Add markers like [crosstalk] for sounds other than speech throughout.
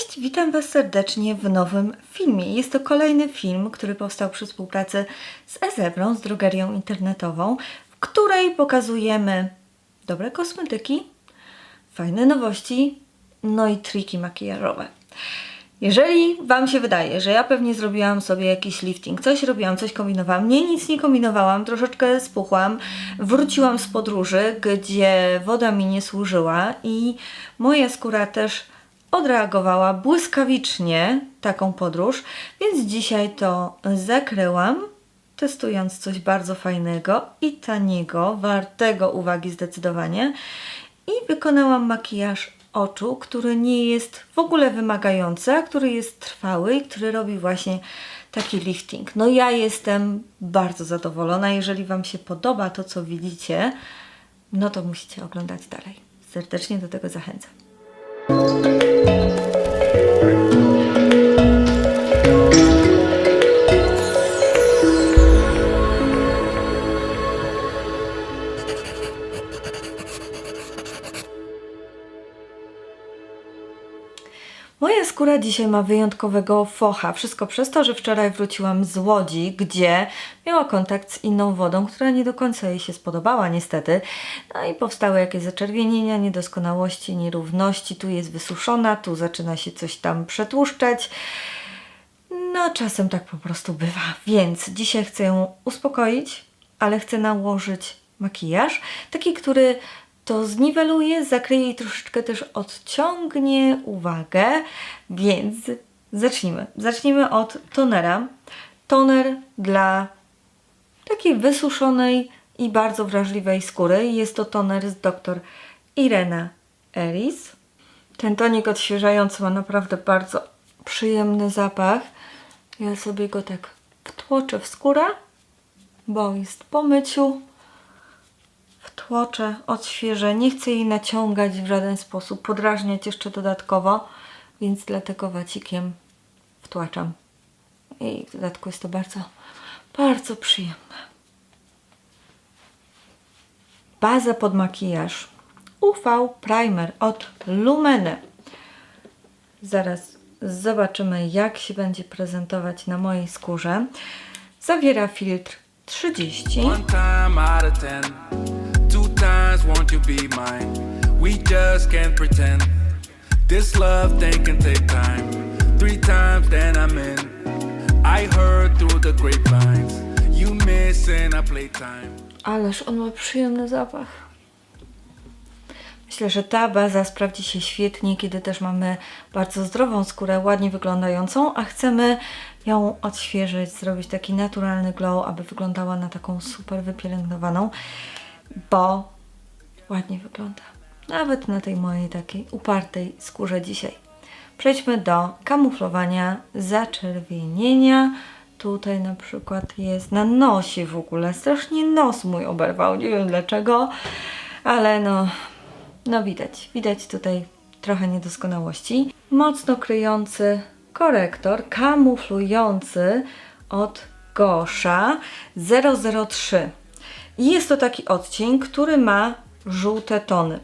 Cześć, witam Was serdecznie w nowym filmie. Jest to kolejny film, który powstał przy współpracy z Ezebrą, z drogerią internetową, w której pokazujemy dobre kosmetyki, fajne nowości, no i triki makijażowe. Jeżeli Wam się wydaje, że ja pewnie zrobiłam sobie jakiś lifting, coś robiłam, coś kombinowałam, nie, nic nie kombinowałam, troszeczkę spuchłam, wróciłam z podróży, gdzie woda mi nie służyła i moja skóra też odreagowała błyskawicznie taką podróż, więc dzisiaj to zakryłam, testując coś bardzo fajnego i taniego, wartego uwagi zdecydowanie i wykonałam makijaż oczu, który nie jest w ogóle wymagający, a który jest trwały i który robi właśnie taki lifting. No ja jestem bardzo zadowolona. Jeżeli Wam się podoba to, co widzicie, no to musicie oglądać dalej. Serdecznie do tego zachęcam. Dzisiaj ma wyjątkowego focha. Wszystko przez to, że wczoraj wróciłam z Łodzi, gdzie miała kontakt z inną wodą, która nie do końca jej się spodobała niestety. No i powstały jakieś zaczerwienienia, niedoskonałości, nierówności. Tu jest wysuszona, tu zaczyna się coś tam przetłuszczać. No, czasem tak po prostu bywa. Więc dzisiaj chcę ją uspokoić, ale chcę nałożyć makijaż, taki, który to zniweluje, zakryje i troszeczkę też odciągnie uwagę, więc zacznijmy. Zacznijmy od tonera. Toner dla takiej wysuszonej i bardzo wrażliwej skóry. Jest to toner z dr Irena Eris. Ten tonik odświeżający ma naprawdę bardzo przyjemny zapach. Ja sobie go tak wtłoczę w skórę, bo jest po myciu. Wtłoczę, odświeżę. Nie chcę jej naciągać w żaden sposób, podrażniać jeszcze dodatkowo, więc dlatego wacikiem wtłaczam. I w dodatku jest to bardzo, bardzo przyjemne. Baza pod makijaż. UV Primer od Lumene. Zaraz zobaczymy, jak się będzie prezentować na mojej skórze. Zawiera filtr 30. you be mine? We just can't pretend. This love thing can take time. Three times then I'm in. I heard through the grapevines, you missing a playtime. Ależ on ma przyjemny zapach. Myślę, że ta baza sprawdzi się świetnie, kiedy też mamy bardzo zdrową skórę, ładnie wyglądającą, a chcemy ją odświeżyć, zrobić taki naturalny glow, aby wyglądała na taką super wypielęgnowaną, bo ładnie wygląda. Nawet na tej mojej takiej upartej skórze dzisiaj. Przejdźmy do kamuflowania zaczerwienienia. Tutaj na przykład jest na nosie w ogóle. Strasznie nos mój oberwał. Nie wiem dlaczego, ale no, no widać. Widać tutaj trochę niedoskonałości. Mocno kryjący korektor, kamuflujący od Gosza 003. I jest to taki odcień, który ma żółte tony.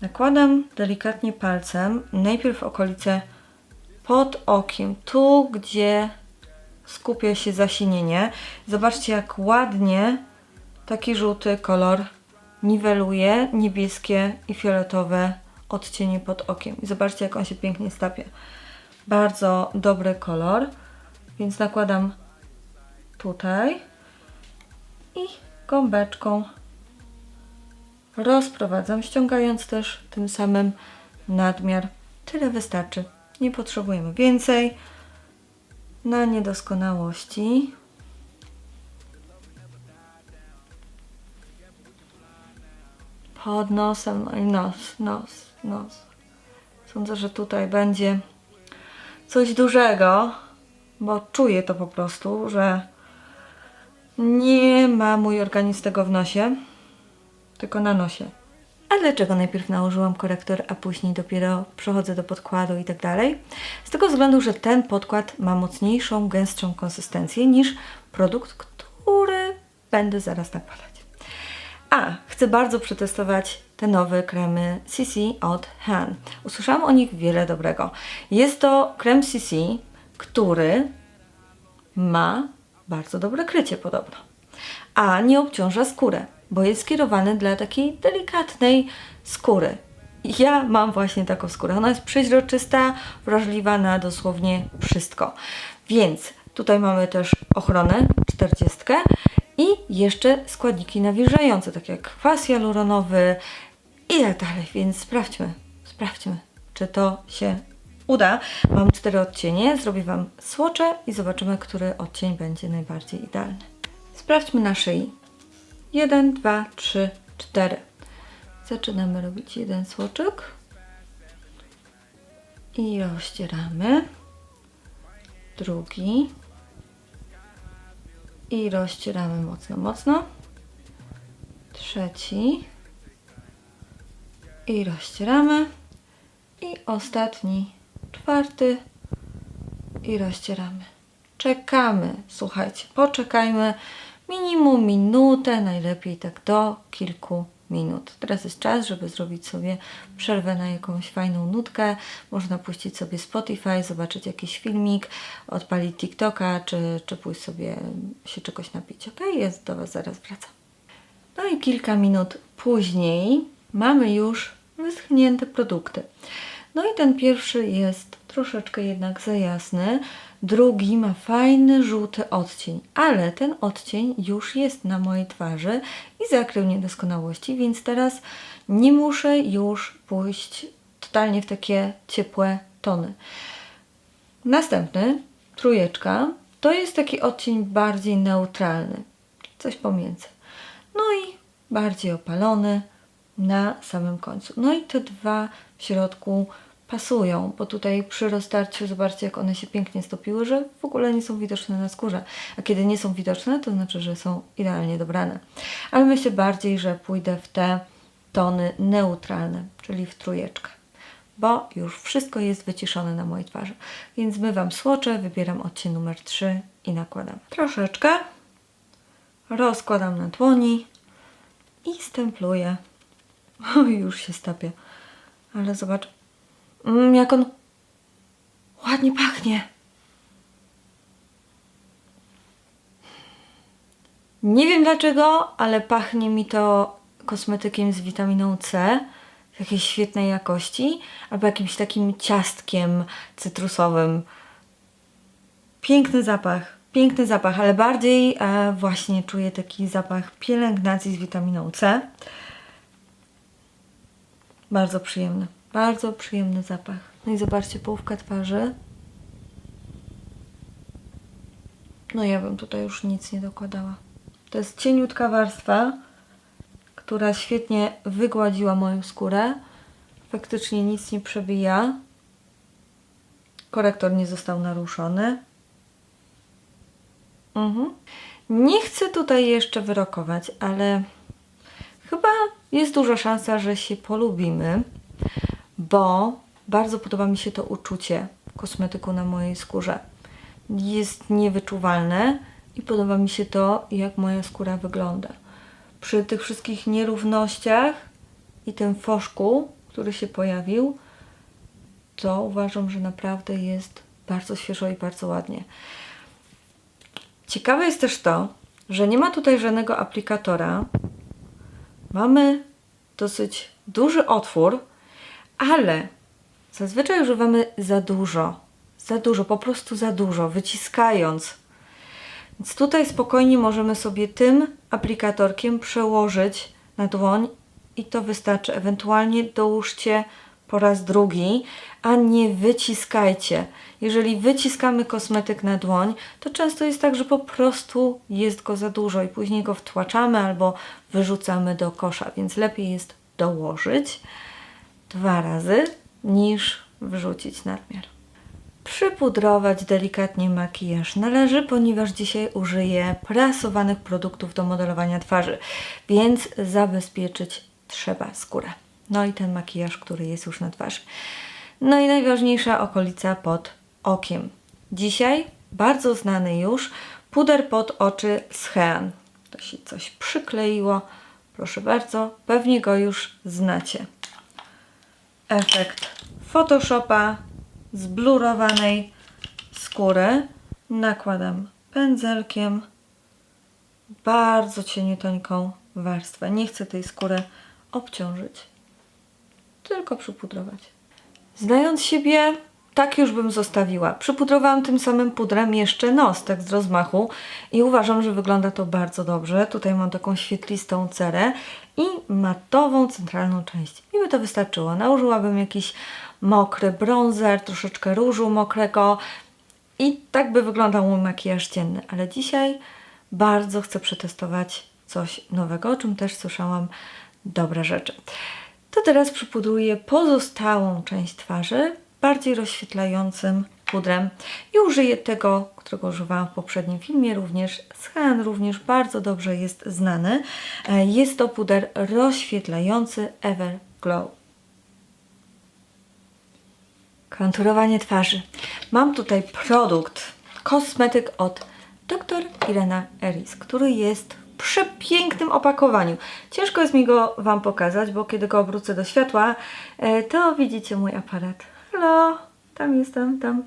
Nakładam delikatnie palcem, najpierw w okolice pod okiem, tu gdzie skupia się zasinienie. Zobaczcie, jak ładnie taki żółty kolor niweluje niebieskie i fioletowe odcienie pod okiem. I zobaczcie, jak on się pięknie stapia. Bardzo dobry kolor, więc nakładam tutaj i gąbeczką rozprowadzam, ściągając też tym samym nadmiar. Tyle wystarczy. Nie potrzebujemy więcej. Na niedoskonałości. Pod nosem, no i nos, nos, nos. Sądzę, że tutaj będzie coś dużego, bo czuję to po prostu, że nie ma mój organizm tego w nosie, tylko na nosie. A dlaczego najpierw nałożyłam korektor, a później dopiero przechodzę do podkładu i tak dalej? Z tego względu, że ten podkład ma mocniejszą, gęstszą konsystencję niż produkt, który będę zaraz nakładać. A, chcę bardzo przetestować te nowe kremy CC od Han. Usłyszałam o nich wiele dobrego. Jest to krem CC, który ma bardzo dobre krycie podobno. A nie obciąża skórę, bo jest skierowany dla takiej delikatnej skóry. Ja mam właśnie taką skórę. Ona jest przeźroczysta, wrażliwa na dosłownie wszystko. Więc tutaj mamy też ochronę 40 i jeszcze składniki nawilżające, takie jak kwas hialuronowy i tak dalej. Więc sprawdźmy, sprawdźmy, czy to się uda. Mam cztery odcienie, zrobię Wam słocze i zobaczymy, który odcień będzie najbardziej idealny. Sprawdźmy na szyi. 1, 2, 3, 4. Zaczynamy robić jeden słoczyk i rozcieramy. Drugi i rozcieramy mocno, mocno. Trzeci i rozcieramy. I ostatni, czwarty i rozcieramy. Czekamy, słuchajcie, poczekajmy minimum minutę, najlepiej tak do kilku minut. Teraz jest czas, żeby zrobić sobie przerwę na jakąś fajną nutkę. Można puścić sobie Spotify, zobaczyć jakiś filmik, odpalić TikToka, czy, czy pójść sobie się czegoś napić. Ok, jest do Was, zaraz wracam. No i kilka minut później mamy już wyschnięte produkty. No i ten pierwszy jest troszeczkę jednak za jasny, drugi ma fajny żółty odcień, ale ten odcień już jest na mojej twarzy i zakrył niedoskonałości, więc teraz nie muszę już pójść totalnie w takie ciepłe tony. Następny, trójeczka, to jest taki odcień bardziej neutralny, coś pomiędzy. No i bardziej opalony na samym końcu. No i te dwa w środku pasują, bo tutaj przy roztarciu zobaczcie jak one się pięknie stopiły, że w ogóle nie są widoczne na skórze. A kiedy nie są widoczne, to znaczy, że są idealnie dobrane. Ale myślę bardziej, że pójdę w te tony neutralne, czyli w trójeczkę. Bo już wszystko jest wyciszone na mojej twarzy. Więc zmywam słocze, wybieram odcień numer 3 i nakładam. Troszeczkę rozkładam na dłoni i stempluję. [laughs] O, już się stapie. Ale zobacz, mm, jak on ładnie pachnie. Nie wiem dlaczego, ale pachnie mi to kosmetykiem z witaminą C, jakiejś świetnej jakości, albo jakimś takim ciastkiem cytrusowym. Piękny zapach, piękny zapach, ale bardziej e, właśnie czuję taki zapach pielęgnacji z witaminą C. Bardzo przyjemny, bardzo przyjemny zapach. No i zobaczcie, połówka twarzy. No ja bym tutaj już nic nie dokładała. To jest cieniutka warstwa, która świetnie wygładziła moją skórę. Faktycznie nic nie przebija. Korektor nie został naruszony. Mhm. Nie chcę tutaj jeszcze wyrokować, ale chyba jest duża szansa, że się polubimy, bo bardzo podoba mi się to uczucie kosmetyku na mojej skórze. Jest niewyczuwalne i podoba mi się to, jak moja skóra wygląda. Przy tych wszystkich nierównościach i tym foszku, który się pojawił, to uważam, że naprawdę jest bardzo świeżo i bardzo ładnie. Ciekawe jest też to, że nie ma tutaj żadnego aplikatora. Mamy dosyć duży otwór, ale zazwyczaj używamy za dużo. Za dużo, po prostu za dużo, wyciskając. Więc tutaj spokojnie możemy sobie tym aplikatorkiem przełożyć na dłoń i to wystarczy. Ewentualnie dołóżcie po raz drugi, a nie wyciskajcie. Jeżeli wyciskamy kosmetyk na dłoń, to często jest tak, że po prostu jest go za dużo i później go wtłaczamy albo wyrzucamy do kosza, więc lepiej jest dołożyć dwa razy niż wrzucić nadmiar. Przypudrować delikatnie makijaż należy, ponieważ dzisiaj użyję prasowanych produktów do modelowania twarzy, więc zabezpieczyć trzeba skórę. No i ten makijaż, który jest już na twarzy. No i najważniejsza okolica pod okiem. Dzisiaj bardzo znany już puder pod oczy z Hean. To się coś przykleiło. Proszę bardzo, pewnie go już znacie. Efekt Photoshopa zblurowanej skóry nakładam pędzelkiem bardzo cieniuteńką warstwę. Nie chcę tej skóry obciążyć, tylko przypudrować. Znając siebie, tak już bym zostawiła. Przypudrowałam tym samym pudrem jeszcze nos, tak z rozmachu i uważam, że wygląda to bardzo dobrze. Tutaj mam taką świetlistą cerę i matową centralną część. I by to wystarczyło. Nałożyłabym jakiś mokry bronzer, troszeczkę różu mokrego i tak by wyglądał mój makijaż dzienny. Ale dzisiaj bardzo chcę przetestować coś nowego, o czym też słyszałam dobre rzeczy. To teraz przypudruję pozostałą część twarzy bardziej rozświetlającym pudrem i użyję tego, którego używałam w poprzednim filmie, również Shan również bardzo dobrze jest znany. E, Jest to puder rozświetlający Everglow. Konturowanie twarzy. Mam tutaj produkt, kosmetyk od dr Irena Eris, który jest w przepięknym opakowaniu. Ciężko jest mi go Wam pokazać, bo kiedy go obrócę do światła, e, to widzicie mój aparat. Hello, tam jestem, tam.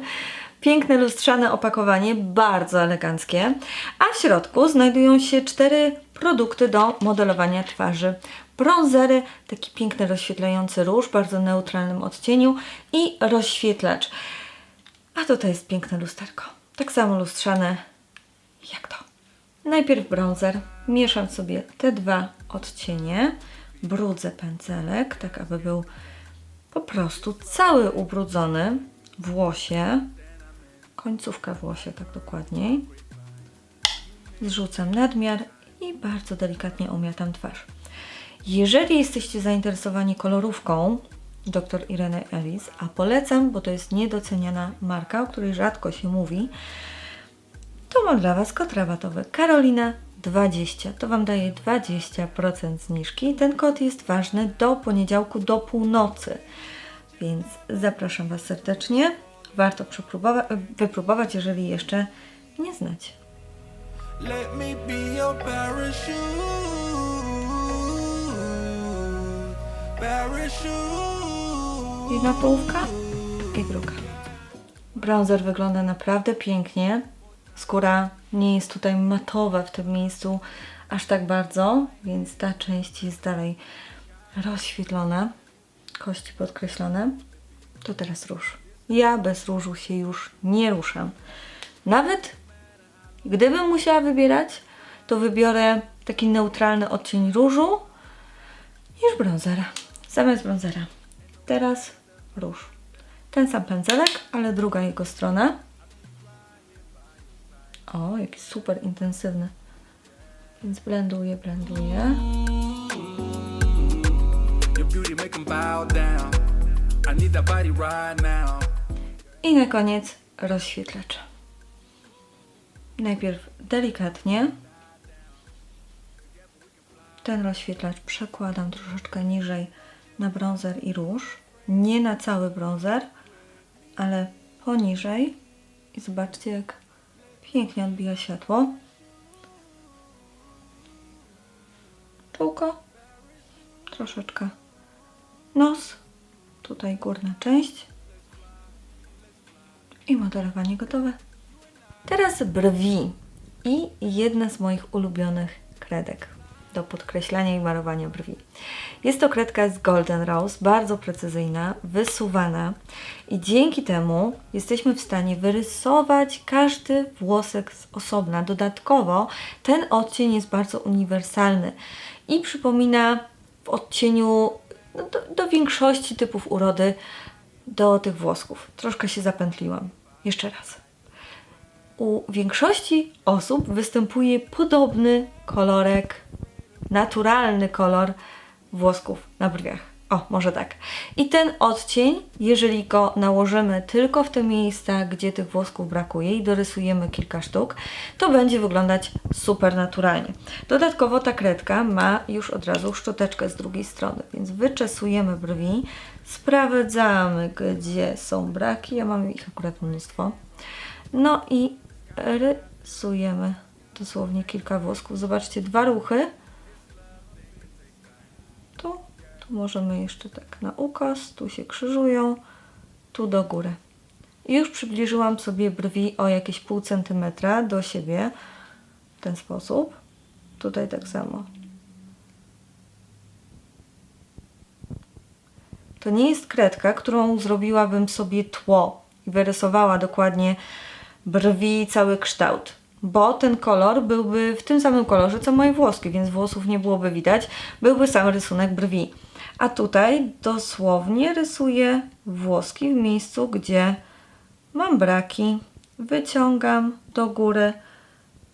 [laughs] Piękne lustrzane opakowanie, bardzo eleganckie, a w środku znajdują się cztery produkty do modelowania twarzy. Bronzery, taki piękny rozświetlający róż bardzo neutralnym odcieniu i rozświetlacz. A tutaj jest piękne lusterko. Tak samo lustrzane jak to. Najpierw bronzer. Mieszam sobie te dwa odcienie. Brudzę pędzelek, tak aby był po prostu cały ubrudzony w łosie. Końcówka włosia, tak dokładniej. Zrzucam nadmiar i bardzo delikatnie umiatam twarz. Jeżeli jesteście zainteresowani kolorówką dr Ireny Ellis, a polecam, bo to jest niedoceniana marka, o której rzadko się mówi, to mam dla Was kod Karolina 20. To Wam daje 20% zniżki. Ten kod jest ważny do poniedziałku do północy. Więc zapraszam Was serdecznie. Warto wypróbować, jeżeli jeszcze nie znacie. Let me be your parachute. Parachute. Jedna połówka i druga. Bronzer wygląda naprawdę pięknie. Skóra nie jest tutaj matowa w tym miejscu aż tak bardzo, więc ta część jest dalej rozświetlona. Kości podkreślone. To teraz róż. Ja bez różu się już nie ruszam. Nawet gdybym musiała wybierać, to wybiorę taki neutralny odcień różu niż bronzera. Zamiast bronzera. Teraz róż. Ten sam pędzelek, ale druga jego strona. O, jaki super intensywny. Więc blenduję, blenduję. I na koniec rozświetlacz. Najpierw delikatnie. Ten rozświetlacz przekładam troszeczkę niżej na bronzer i róż. Nie na cały bronzer, ale poniżej. I zobaczcie, jak pięknie odbija światło. Czółko. Troszeczkę. Nos. Tutaj górna część i modelowanie gotowe. Teraz brwi i jedna z moich ulubionych kredek do podkreślania i malowania brwi. Jest to kredka z Golden Rose, bardzo precyzyjna, wysuwana i dzięki temu jesteśmy w stanie wyrysować każdy włosek z osobna. Dodatkowo ten odcień jest bardzo uniwersalny i przypomina w odcieniu no, do, do większości typów urody do tych włosków. Troszkę się zapętliłam. Jeszcze raz. U większości osób występuje podobny kolorek, naturalny kolor włosków na brwiach. O, może tak. I ten odcień, jeżeli go nałożymy tylko w te miejsca, gdzie tych włosków brakuje i dorysujemy kilka sztuk, to będzie wyglądać super naturalnie. Dodatkowo ta kredka ma już od razu szczoteczkę z drugiej strony, więc wyczesujemy brwi, sprawdzamy, gdzie są braki. Ja mam ich akurat mnóstwo. No i rysujemy dosłownie kilka włosków. Zobaczcie, dwa ruchy możemy jeszcze tak na ukos, tu się krzyżują, tu do góry. I już przybliżyłam sobie brwi o jakieś pół centymetra do siebie w ten sposób. Tutaj tak samo. To nie jest kredka, którą zrobiłabym sobie tło i wyrysowała dokładnie brwi, cały kształt, bo ten kolor byłby w tym samym kolorze co moje włoski, więc włosów nie byłoby widać, byłby sam rysunek brwi. A tutaj dosłownie rysuję włoski w miejscu, gdzie mam braki, wyciągam do góry,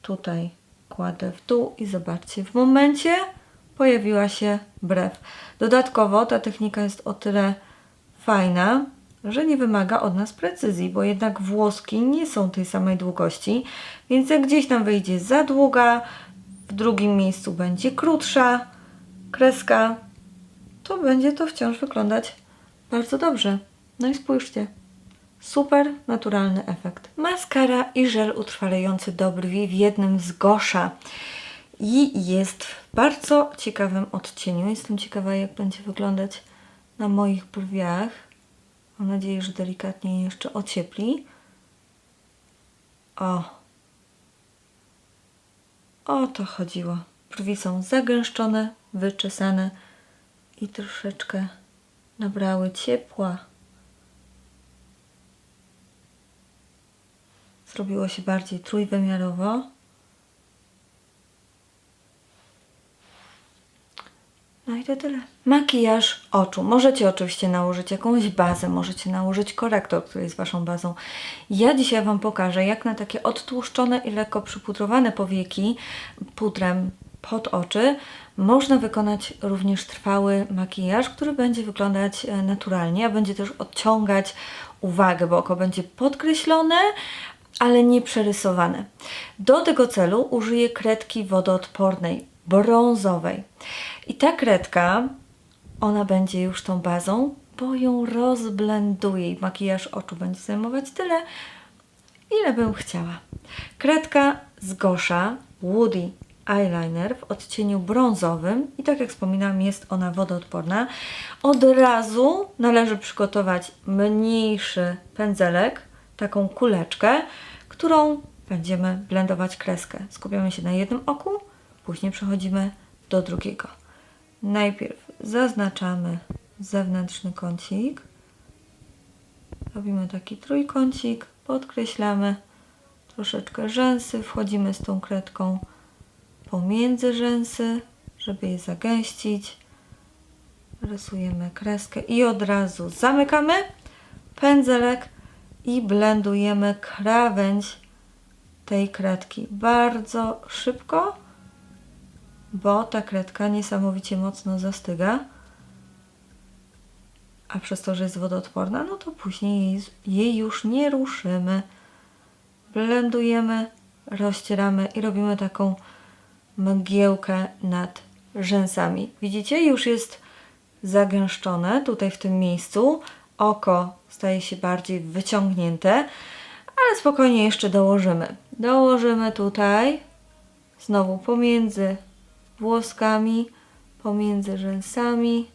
tutaj kładę w dół i zobaczcie, w momencie pojawiła się brew. Dodatkowo ta technika jest o tyle fajna, że nie wymaga od nas precyzji, bo jednak włoski nie są tej samej długości, więc jak gdzieś nam wyjdzie za długa, w drugim miejscu będzie krótsza kreska, to będzie to wciąż wyglądać bardzo dobrze. No i spójrzcie. Super naturalny efekt. Maskara i żel utrwalający do brwi w jednym z Gosza. I jest w bardzo ciekawym odcieniu. Jestem ciekawa, jak będzie wyglądać na moich brwiach. Mam nadzieję, że delikatnie je jeszcze ociepli. O. O to chodziło. Brwi są zagęszczone, wyczesane i troszeczkę nabrały ciepła. Zrobiło się bardziej trójwymiarowo. No i to tyle. Makijaż oczu. Możecie oczywiście nałożyć jakąś bazę, możecie nałożyć korektor, który jest Waszą bazą. Ja dzisiaj Wam pokażę, jak na takie odtłuszczone i lekko przypudrowane powieki pudrem pod oczy można wykonać również trwały makijaż, który będzie wyglądać e, naturalnie, a będzie też odciągać uwagę, bo oko będzie podkreślone, ale nie przerysowane. Do tego celu użyję kredki wodoodpornej, brązowej. I ta kredka, ona będzie już tą bazą, bo ją rozblenduję i makijaż oczu będzie zajmować tyle, ile bym chciała. Kredka z Gosza Woody Eyeliner w odcieniu brązowym i tak jak wspominałam jest ona wodoodporna. Od razu należy przygotować mniejszy pędzelek, taką kuleczkę, którą będziemy blendować kreskę. Skupiamy się na jednym oku, później przechodzimy do drugiego. Najpierw zaznaczamy zewnętrzny kącik. Robimy taki trójkącik, podkreślamy troszeczkę rzęsy, wchodzimy z tą kredką pomiędzy rzęsy, żeby je zagęścić. Rysujemy kreskę i od razu zamykamy pędzelek i blendujemy krawędź tej kredki bardzo szybko, bo ta kredka niesamowicie mocno zastyga. A przez to, że jest wodoodporna, no to później jej, jej już nie ruszymy. Blendujemy, rozcieramy i robimy taką mgiełkę nad rzęsami. Widzicie? Już jest zagęszczone tutaj w tym miejscu. Oko staje się bardziej wyciągnięte, ale spokojnie jeszcze dołożymy. Dołożymy tutaj znowu pomiędzy włoskami, pomiędzy rzęsami.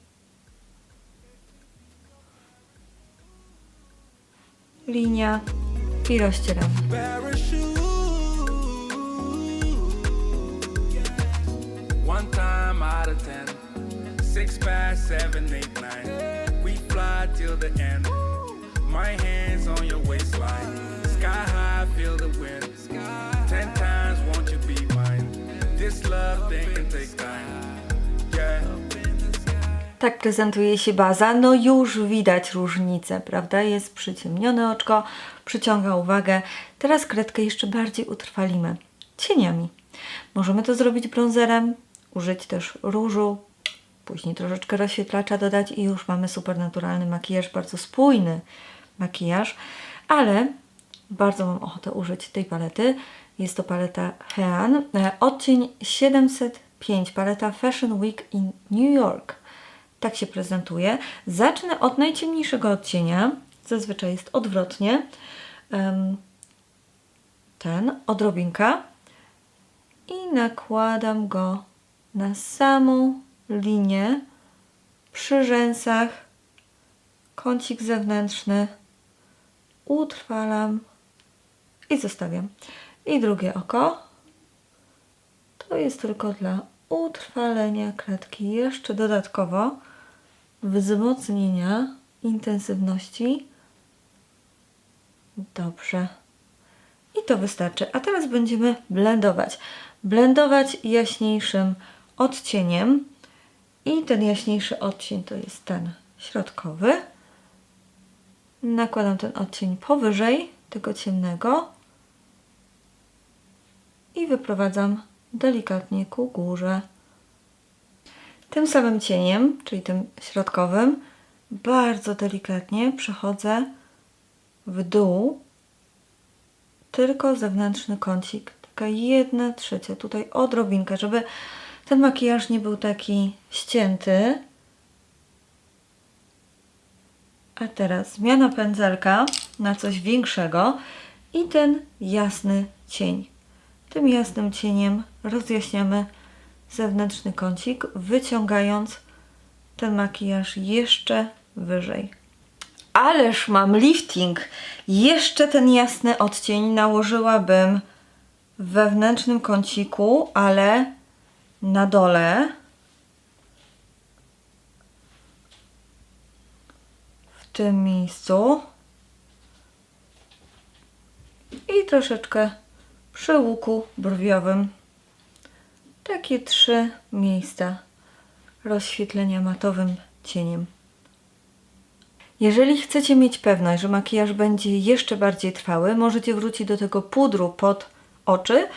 Linia i rozcieramy. Six past seven, eight, nine. We fly till the end. My hands on your waistline. Sky high, feel the wind. Ten times won't you be mine? This love thing can take time. Yeah. Tak prezentuje się baza. No już widać różnicę, prawda? Jest przyciemnione oczko, przyciąga uwagę. Teraz kredkę jeszcze bardziej utrwalimy cieniami. Możemy to zrobić bronzerem, użyć też różu, później troszeczkę rozświetlacza dodać i już mamy super naturalny makijaż, bardzo spójny makijaż, ale bardzo mam ochotę użyć tej palety. Jest to paleta Hean, e, odcień 705, paleta Fashion Week in New York. Tak się prezentuje. Zacznę od najciemniejszego odcienia. Zazwyczaj jest odwrotnie. Ten, odrobinka. I nakładam go na samą linię przy rzęsach, kącik zewnętrzny, utrwalam i zostawiam. I drugie oko. To jest tylko dla utrwalenia kredki. Jeszcze dodatkowo wzmocnienia intensywności. Dobrze. I to wystarczy. A teraz będziemy blendować. Blendować jaśniejszym odcieniem. I ten jaśniejszy odcień to jest ten środkowy. Nakładam ten odcień powyżej tego ciemnego i wyprowadzam delikatnie ku górze. Tym samym cieniem, czyli tym środkowym, bardzo delikatnie przechodzę w dół, tylko zewnętrzny kącik, taka jedna trzecia, tutaj odrobinkę, żeby ten makijaż nie był taki ścięty. A teraz zmiana pędzelka na coś większego i ten jasny cień. Tym jasnym cieniem rozjaśniamy zewnętrzny kącik, wyciągając ten makijaż jeszcze wyżej. Ależ mam lifting! Jeszcze ten jasny odcień nałożyłabym w wewnętrznym kąciku, ale na dole. W tym miejscu. I troszeczkę przy łuku brwiowym. Takie trzy miejsca rozświetlenia matowym cieniem. Jeżeli chcecie mieć pewność, że makijaż będzie jeszcze bardziej trwały, możecie wrócić do tego pudru pod oczy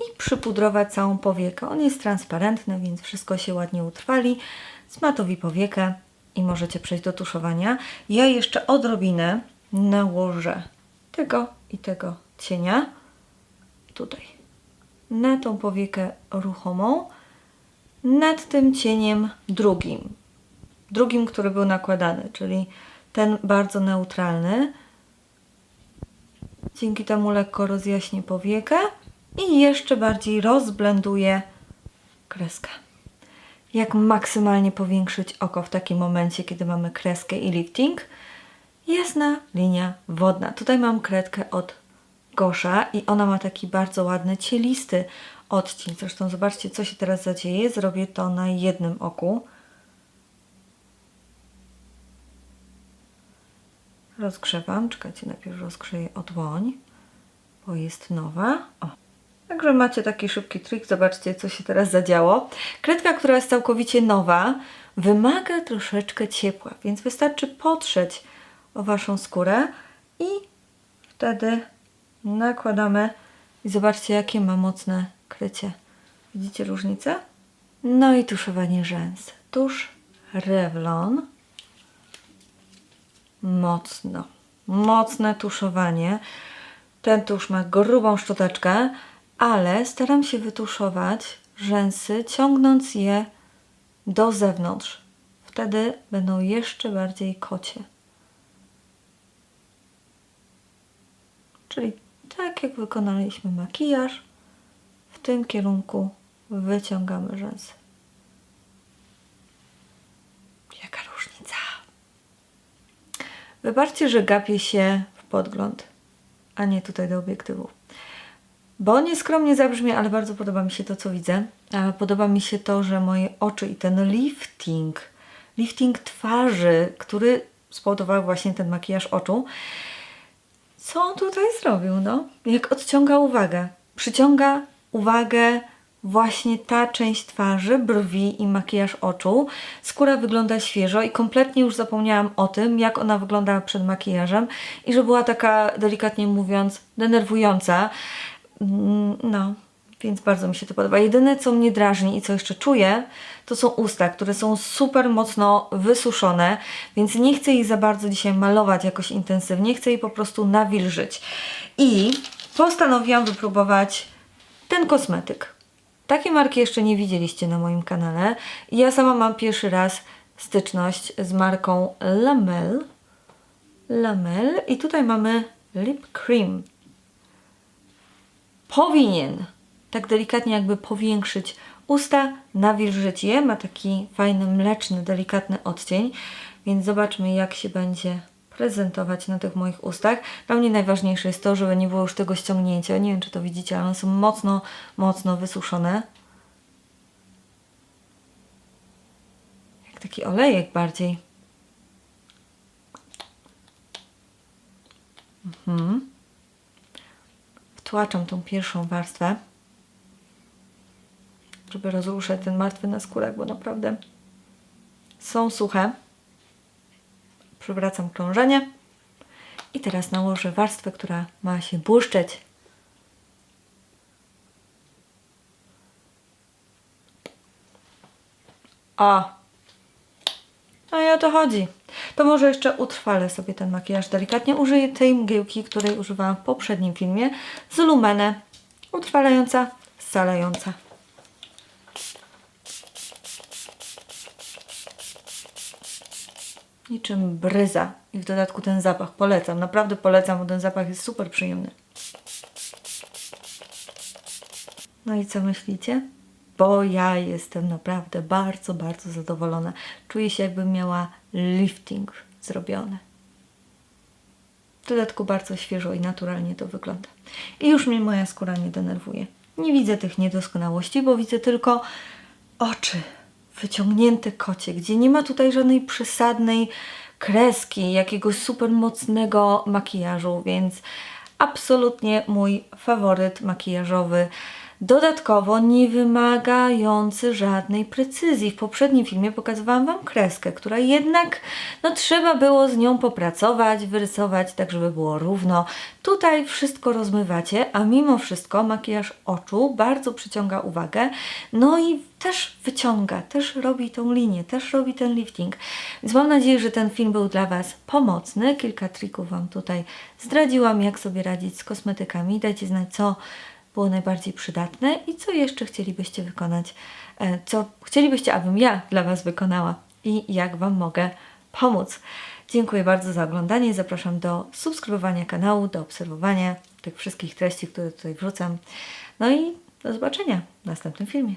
i przypudrować całą powiekę. On jest transparentny, więc wszystko się ładnie utrwali. Smatowi powiekę i możecie przejść do tuszowania. Ja jeszcze odrobinę nałożę tego i tego cienia tutaj na tą powiekę ruchomą nad tym cieniem drugim. Drugim, który był nakładany, czyli ten bardzo neutralny. Dzięki temu lekko rozjaśnię powiekę i jeszcze bardziej rozblenduję kreskę. Jak maksymalnie powiększyć oko w takim momencie, kiedy mamy kreskę i lifting? Jasna linia wodna. Tutaj mam kredkę od Gosza i ona ma taki bardzo ładny, cielisty odcień. Zresztą zobaczcie, co się teraz zadzieje. Zrobię to na jednym oku. Rozgrzewam. Czekajcie, najpierw rozgrzeję odłoń, bo jest nowa. O. Także macie taki szybki trik. Zobaczcie, co się teraz zadziało. Kredka, która jest całkowicie nowa, wymaga troszeczkę ciepła, więc wystarczy potrzeć o Waszą skórę i wtedy nakładamy i zobaczcie, jakie ma mocne krycie. Widzicie różnicę? No i tuszowanie rzęs. Tusz Revlon. Mocno, mocne tuszowanie. Ten tusz ma grubą szczoteczkę, ale staram się wytuszować rzęsy, ciągnąc je do zewnątrz. Wtedy będą jeszcze bardziej kocie. Czyli tak jak wykonaliśmy makijaż, w tym kierunku wyciągamy rzęsy. Jaka różnica? Wybaczcie, że gapię się w podgląd, a nie tutaj do obiektywu. Bo nieskromnie zabrzmi, ale bardzo podoba mi się to, co widzę. A Podoba mi się to, że moje oczy i ten lifting, lifting twarzy, który spowodował właśnie ten makijaż oczu, co on tutaj zrobił, no? Jak odciąga uwagę. Przyciąga uwagę właśnie ta część twarzy, brwi i makijaż oczu. Skóra wygląda świeżo i kompletnie już zapomniałam o tym, jak ona wyglądała przed makijażem i że była taka, delikatnie mówiąc, denerwująca. Mm, No, więc bardzo mi się to podoba. Jedyne, co mnie drażni i co jeszcze czuję, to są usta, które są super mocno wysuszone, więc nie chcę ich za bardzo dzisiaj malować jakoś intensywnie, chcę je po prostu nawilżyć. I postanowiłam wypróbować ten kosmetyk. Takiej marki jeszcze nie widzieliście na moim kanale. Ja sama mam pierwszy raz styczność z marką Lamel. Lamel i tutaj mamy lip cream powinien tak delikatnie jakby powiększyć Usta nawilżyć je, ma taki fajny, mleczny, delikatny odcień, więc zobaczmy jak się będzie prezentować na tych moich ustach. Dla mnie najważniejsze jest to, żeby nie było już tego ściągnięcia. Nie wiem, czy to widzicie, ale one są mocno, mocno wysuszone. Jak taki olejek bardziej. Mhm. Wtłaczam tą pierwszą warstwę, żeby rozruszać ten martwy na skórach, bo naprawdę są suche. Przywracam krążenie i teraz nałożę warstwę, która ma się błyszczeć. O! No i o to chodzi. To może jeszcze utrwalę sobie ten makijaż delikatnie. Użyję tej mgiełki, której używałam w poprzednim filmie z Lumene. Utrwalająca, scalająca. Niczym bryza. I w dodatku ten zapach polecam. Naprawdę polecam, bo ten zapach jest super przyjemny. No i co myślicie? Bo ja jestem naprawdę bardzo, bardzo zadowolona. Czuję się jakbym miała lifting zrobiony. W dodatku bardzo świeżo i naturalnie to wygląda. I już mnie moja skóra nie denerwuje. Nie widzę tych niedoskonałości, bo widzę tylko oczy wyciągnięte kocie, gdzie nie ma tutaj żadnej przesadnej kreski, jakiegoś super mocnego makijażu, więc absolutnie mój faworyt makijażowy. Dodatkowo nie wymagający żadnej precyzji. W poprzednim filmie pokazywałam Wam kreskę, która jednak no, trzeba było z nią popracować, wyrysować, tak żeby było równo. Tutaj wszystko rozmywacie, a mimo wszystko makijaż oczu bardzo przyciąga uwagę, no i też wyciąga, też robi tą linię, też robi ten lifting. Więc mam nadzieję, że ten film był dla Was pomocny. Kilka trików Wam tutaj zdradziłam, jak sobie radzić z kosmetykami. Dajcie znać, co było najbardziej przydatne i co jeszcze chcielibyście wykonać, e, co chcielibyście, abym ja dla Was wykonała i jak Wam mogę pomóc. Dziękuję bardzo za oglądanie. Zapraszam do subskrybowania kanału, do obserwowania tych wszystkich treści, które tutaj wrzucam. No i do zobaczenia w następnym filmie.